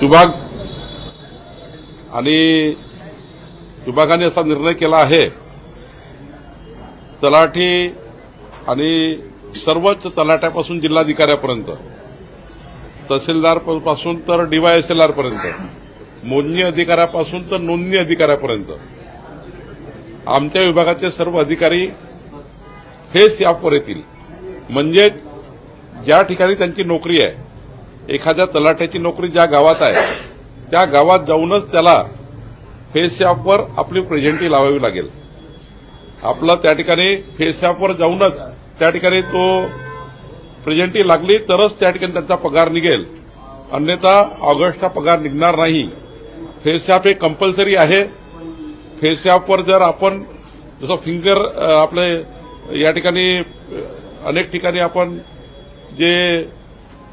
विभाग आणि विभागाने असा निर्णय केला आहे. तलाठी आणि सर्वच तलाट्यापासून जिल्हाधिकाऱ्यापर्यंत तहसीलदारपासून तर डीवायएसएलआर पर्यंत मोजणी अधिकाऱ्यापासून तर नोंदणी अधिकाऱ्यापर्यंत. आमच्या विभागाचे सर्व अधिकारी फेस यापवर येतील म्हणजे ज्या ठिकाणी त्यांची नोकरी आहे एखाद्या तलाठ्याची नोकरी ज्या गावात आहे त्या गावात जाऊनच त्याला फेस ॲपवर आपली प्रेझेंटी लावावी लागेल. आपलं त्या ठिकाणी फेस ॲपवर जाऊनच त्या ठिकाणी तो प्रेझेंटी लागली तरच त्या ठिकाणी त्यांचा पगार निघेल. अन्यथा ऑगस्टचा पगार निघणार नाही. फेस ॲप हे कंपल्सरी आहे. फेस ॲपवर जर आपण जसं फिंगर आपले या ठिकाणी अनेक ठिकाणी आपण जे